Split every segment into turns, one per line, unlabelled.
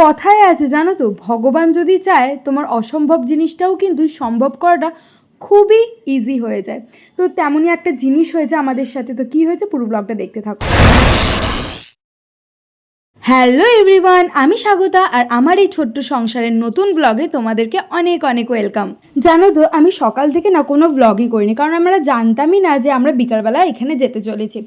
কথায় আছে, জানো তো? ভগবান যদি চায়, তোমার অসম্ভব জিনিসটাও কিন্তু সম্ভব করাটা খুবই ইজি হয়ে যায়। তো তেমনই একটা জিনিস হয়েছে আমাদের সাথে। তো কি হয়েছে? পুরো ব্লগটা দেখতে থাকো। হ্যালো এভরিওয়ান আমি স্বাগতা আর আমার এই ছোট্ট সংসারের নতুন ব্লগে তোমাদেরকে অনেক অনেক ওয়েলকাম জানো তো, আমি সকাল থেকে না কোনো ব্লগই করিনি, কারণ আমরা জানতামই না যে আমরা বিকালবেলা এখানে যেতে চলেছি।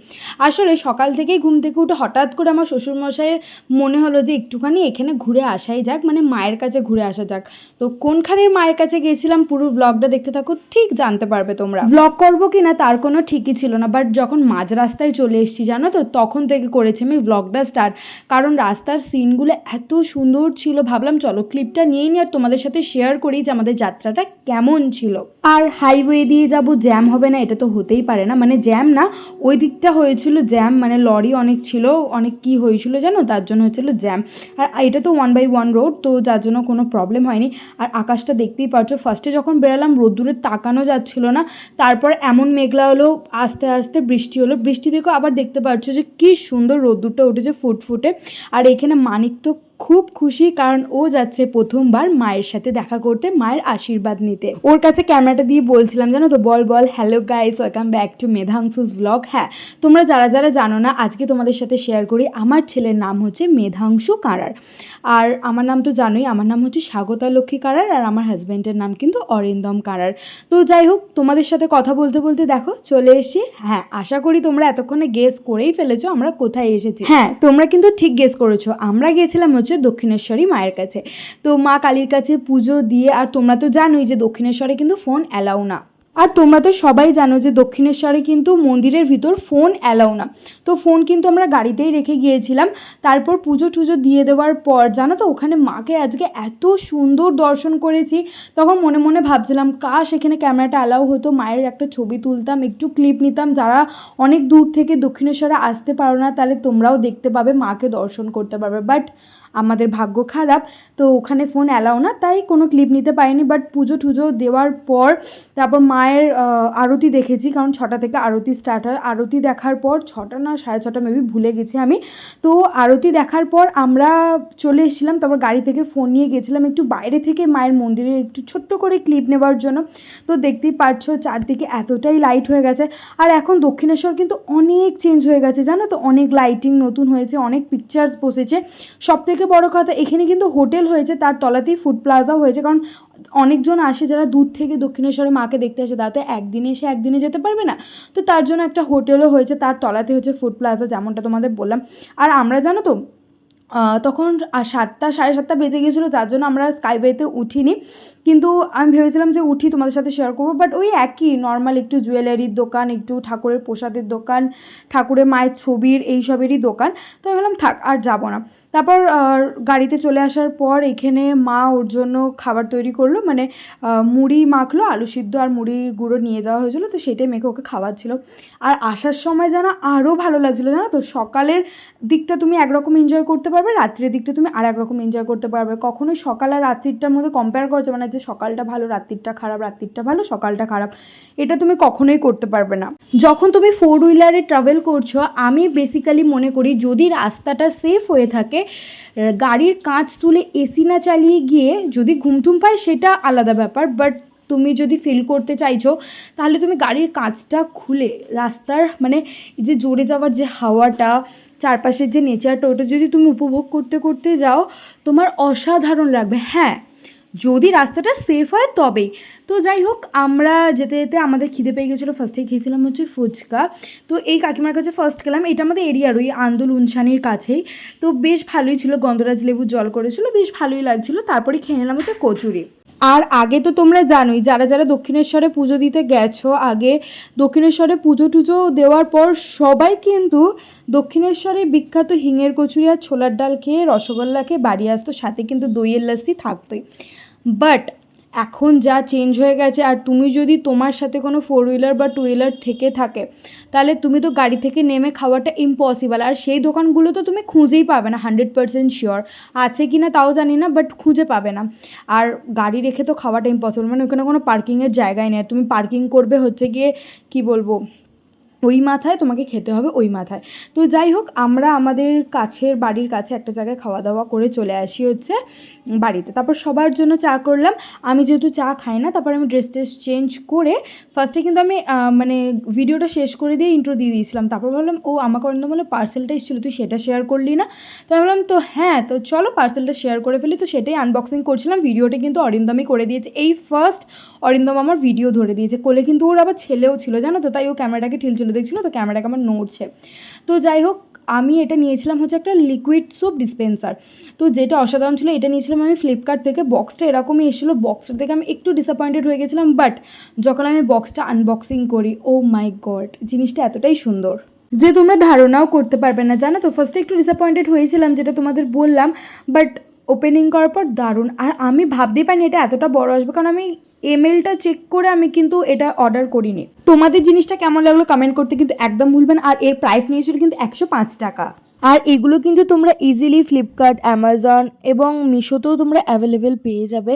আসলে সকাল থেকেই ঘুম থেকে উঠে হঠাৎ করে আমার শ্বশুরমশাইয়ের মনে হলো যে একটুখানি এখানে ঘুরে আসাই যাক মানে মায়ের কাছে ঘুরে আসা যাক। তো কোনখানের মায়ের কাছে গিয়েছিলাম পুরো ব্লগটা দেখতে থাকো, ঠিক জানতে পারবে তোমরা। ব্লগ করব কি না তার কোনো ঠিকই ছিল না বাট যখন মাঝ রাস্তায় চলে এসেছি, জানো তো, তখন থেকে করেছি আমি ব্লগটা স্টার্ট কারণ রাস্তার সিনগুলো এত সুন্দর ছিল। ভাবলাম চলো ক্লিপটা নিয়ে নিই আর তোমাদের সাথে শেয়ার করি যে আমাদের যাত্রাটা কেমন ছিল। আর হাইওয়ে দিয়ে যাব জ্যাম হবে না, এটা তো হতেই পারে না। মানে জ্যাম না, ওই দিকটা হয়েছিল জ্যাম মানে লরি অনেক ছিল, অনেক কি হয়েছিল জানো? তার জন্য হয়েছিল জ্যাম আর এটা তো ওয়ান বাই ওয়ান রোড তো যার জন্য কোনো প্রবলেম হয়নি। আর আকাশটা দেখতেই পারছ ফার্স্টে যখন বেরালাম, রোদ্দুরে তাকানো যাচ্ছিল না। তারপর এমন মেঘলা হলো, আস্তে আস্তে বৃষ্টি হলো। বৃষ্টি দেখো আবার দেখতে পাচ্ছ যে কি সুন্দর রোদ্দুরটা উঠেছে ফুটফুটে। আর এখানে মানিক তো খুব খুশি কারণ ও যাচ্ছে প্রথমবার মায়ের সাথে দেখা করতে, মায়ের আশীর্বাদ নিতে। ওর কাছে ক্যামেরাটা দিয়ে বলছিলাম, জানো তো, বল বল hello guys welcome back to Medhangshu's blog হ্যাঁ তোমরা যারা যারা জানো না, আজকে তোমাদের সাথে শেয়ার করি, আমার ছেলের নাম হচ্ছে মেধাংশু কারার আর আমার নাম তো জানোই, আমার নাম হচ্ছে স্বাগতা লক্ষ্মী কারার আর আমার হাজব্যান্ডের নাম কিন্তু অরিন্দম কারার তো যাই হোক, তোমাদের সাথে কথা বলতে বলতে দেখো, চলে এসে হ্যাঁ আশা করি তোমরা এতক্ষণে গেস করেই ফেলেছো, আমরা কোথায় এসেছি। হ্যাঁ তোমরা কিন্তু ঠিক গেস করেছ। আমরা গিয়েছিলাম হচ্ছে দক্ষিণেশ্বরী মায়ের কাছে। তো মা কালীর কাছে পুজো দিয়ে, আর তোমরা তো জানোই যে দক্ষিণেশ্বরে কিন্তু ফোন অ্যালাউ না। আর তোমরা তো সবাই জানো যে দক্ষিণেশ্বরে কিন্তু মন্দিরের ভিতর ফোন অ্যালাউ না। তো ফোন কিন্তু আমরা গাড়িতেই রেখে গিয়েছিলাম। তারপর পুজো টুজো দিয়ে দেওয়ার পর, জানো তো, ওখানে মাকে আজকে এত সুন্দর দর্শন করেছি। তখন মনে মনে ভাবছিলাম, কাশ, এখানে ক্যামেরাটা অ্যালাউ হতো। মায়ের একটা ছবি তুলতাম, একটু ক্লিপ নিতাম। যারা অনেক দূর থেকে দক্ষিণেশ্বরে আসতে পারো না, তাহলে তোমরাও দেখতে পাবে, মাকে দর্শন করতে পারবে। বাট আমাদের ভাগ্য খারাপ, তো ওখানে ফোন অ্যালাও না, তাই কোনো ক্লিপ নিতে পারিনি বাট পুজো টুজো দেওয়ার পর, তারপর মায়ের আরতি দেখেছি, কারণ ছটা থেকে আরতি স্টার্ট হয়। আরতি দেখার পর ছটা না, সাড়ে ছটা মেবি ভুলে গেছি আমি। তো আরতি দেখার পর আমরা চলে এসেছিলাম, তারপর গাড়ি থেকে ফোন নিয়ে গেছিলাম একটু বাইরে থেকে মায়ের মন্দিরের একটু ছোট্ট করে ক্লিপ নেবার জন্য। তো দেখতেই পারছ চারদিকে এতটাই লাইট হয়ে গেছে। আর এখন দক্ষিণেশ্বর কিন্তু অনেক চেঞ্জ হয়ে গেছে, জানো তো? অনেক লাইটিং নতুন হয়েছে, অনেক পিকচার্স বসেছে। সব থেকে বড় কথা, এখানে কিন্তু হোটেল হয়েছে, তার তলাতেই ফুড প্লাজা হয়েছে, কারণ অনেকজন আসে যারা দূর থেকে দক্ষিণেশ্বরে মাকে দেখতে আসে, তাতে একদিনে এসে একদিনে যেতে পারবে না। তো তার জন্য একটা হোটেলও হয়েছে, তার তলাতে হচ্ছে ফুড প্লাজা যেমনটা তোমাদের বললাম। আর আমরা জানো তো তখন সাতটা, সাড়ে সাতটা বেজে গিয়েছিল, যার জন্য আমরা স্কাইওয়েতে উঠিনি। কিন্তু আমি ভেবেছিলাম যে উঠি তোমাদের সাথে শেয়ার করব বাট ওই একই নর্মাল একটু জুয়েলারির দোকান, একটু ঠাকুরের প্রসাদের দোকান, ঠাকুরের মায়ের ছবির এইসবেরই দোকান, তো আমি ভাবলাম থাক আর যাব না। তারপর গাড়িতে চলে আসার পর এখানে মা ওর জন্য খাবার তৈরি করল মানে মুড়ি মাখলো, আলু সিদ্ধ আর মুড়ির গুঁড়ো নিয়ে যাওয়া হয়েছিলো, তো সেটাই মেখে ওকে খাওয়াচ্ছিল। আর আসার সময় যেন আরও ভালো লাগছিল, জানো তো? সকালের দিকটা তুমি একরকম এনজয় করতে পারবে, রাত্রের দিকটা তুমি আর একরকম এনজয় করতে পারবে। কখনোই সকাল আর রাত্রিটার মধ্যে কম্পেয়ার করছে মানে যে সকালটা ভালো রাত্রিটা খারাপ রাত্রিটা ভালো, সকালটা খারাপ, এটা তুমি কখনোই করতে পারবে না। যখন তুমি ফোর হুইলারে ট্রাভেল করছ, আমি বেসিক্যালি মনে করি যদি রাস্তাটা সেফ হয়ে থাকে, গাড়ির কাঁচ তুলে এসি না চালিয়ে গিয়ে যদি ঘুমটুম পায়, সেটা আলাদা ব্যাপার বাট তুমি যদি ফিল করতে চাইছো, তাহলে তুমি গাড়ির কাঁচটা খুলে রাস্তার মানে যে জোরে যাওয়ার যে হাওয়াটা, চারপাশের যে নেচারটা ওটা যদি তুমি উপভোগ করতে করতে যাও, তোমার অসাধারণ লাগবে। হ্যাঁ যদি রাস্তাটা সেফ হয় তবেই। তো যাই হোক, আমরা যেতে যেতে আমাদের খিদে পেয়ে গেছিল। ফার্স্টেই খেয়েছিলাম হচ্ছে ফুচকা। তো এই কাকিমার কাছে ফার্স্ট গেলাম। এটা আমাদের এরিয়ার ওই আন্দোল উনসানির কাছেই। তো বেশ ভালোই ছিল। গন্ধরাজ লেবুর জল করেছিল, বেশ ভালোই লাগছিল। তারপরে খেয়ে নিলাম হচ্ছে কচুরি। আর আগে তো তোমরা জানোই, যারা যারা দক্ষিণেশ্বরে পুজো দিতে গেছো, আগে দক্ষিণেশ্বরে পুজো টুজো দেওয়ার পর সবাই কিন্তু দক্ষিণেশ্বরে বিখ্যাত হিঙের কচুরি আর ছোলার ডাল খেয়ে রসগোল্লা খেয়ে বাড়ি আসতো। সাথে কিন্তু দইয়ের লস্যি থাকতোই। বাট এখন যা চেঞ্জ হয়ে গেছে, আর তুমি যদি তোমার সাথে কোনো ফোর হুইলার বা টু হুইলার থেকে থাকে, তাহলে তুমি তো গাড়ি থেকে নেমে খাওয়াটা ইম্পসিবল আর সেই দোকানগুলো তো তুমি খুঁজেই পাবে না হান্ড্রেড পার্সেন্ট শিওর আছে কি না তাও জানি না বাট খুঁজে পাবে না। আর গাড়ি রেখে তো খাওয়াটা ইম্পসিবল মানে ওখানে কোনো পার্কিংয়ের জায়গায় নেই। তুমি পার্কিং করবে হচ্ছে গিয়ে, কি বলব ওই মাথায় তোমাকে খেতে হবে ওই মাথায়। তো যাই হোক, আমরা আমাদের কাছের বাড়ির কাছে একটা জায়গায় খাওয়া দাওয়া করে চলে আসি হচ্ছে বাড়িতে। তারপর সবার জন্য চা করলাম। আমি যেহেতু চা খাই না, তারপর আমি ড্রেস ট্রেস চেঞ্জ করে ফার্স্টে কিন্তু আমি মানে ভিডিওটা শেষ করে দিয়ে ইন্ট্রো দিয়ে দিয়েছিলাম। তারপর ভাবলাম, ও, আমাকে অন্য বলে পার্সেলটা এসেছিল, তুই সেটা শেয়ার করলি না? তো আমি বললাম তো হ্যাঁ তো চলো পার্সেলটা শেয়ার করে ফেলি। তো সেটাই আনবক্সিং করছিলাম। ভিডিওটা কিন্তু অরিন্দমই করে দিয়েছে। এই ফার্স্ট অরিন্দম আমার ভিডিও ধরে দিয়েছে। কোলে কিন্তু ওর আবার ছেলেও ছিল, জানো তো? তাই ও ক্যামেরাটাকে ঠিলছিল দেখছিল তো? ক্যামেরাটাকে আমার নড়ছে। তো যাই হোক, আমি এটা নিয়েছিলাম হচ্ছে একটা লিকুইড সোপ ডিসপেন্সার তো যেটা অসাধারণ ছিল, এটা নিয়েছিলাম আমি ফ্লিপকার্ট থেকে। বক্সটা এরকমই এসেছিল বক্সটা থেকে আমি একটু ডিসঅ্যাপয়েন্টেড হয়ে গেছিলাম বাট যখন আমি বক্সটা আনবক্সিং করি ও মাই গড জিনিসটা এতটাই সুন্দর। যে তোমরা ধারণাও করতে পারবে না, জানো তো? ফার্স্টে একটু ডিসঅ্যাপয়েন্টেড হয়েছিলাম, যেটা তোমাদের বললাম বাট ওপেনিং করার পর দারুণ। আর আমি ভাবতেই পারিনি এটা এতটা বড় আসবে, কারণ আমি এমএলটা চেক করে আমি কিন্তু এটা অর্ডার করিনি। তোমাদের জিনিসটা কেমন লাগল কমেন্ট করতে কিন্তু একদম ভুলবেন আর এর প্রাইস নিয়েছিল কিন্তু একশো পাঁচ টাকা। আর এগুলো কিন্তু তোমরা ইজিলি ফ্লিপকার্ট অ্যামাজন এবং মিশোতেও তোমরা অ্যাভেলেবেল পেয়ে যাবে।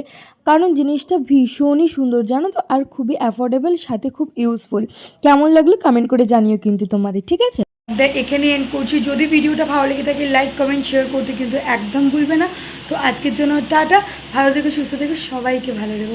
কারণ জিনিসটা ভীষণই সুন্দর, জানো তো? আর খুবই অ্যাফোর্ডেবল সাথে খুব ইউজফুল কেমন লাগল কমেন্ট করে জানিও কিন্তু তোমাদের, ঠিক আছে? এখানে এন্ড করছি। যদি ভিডিওটা ভালো লেগে থাকে লাইক কমেন্ট শেয়ার করতে কিন্তু একদম ভুলবে না। তো আজকের জন্য টাটা। ভালো থেকে, সুস্থ থেকো। সবাইকে ভালো রেখো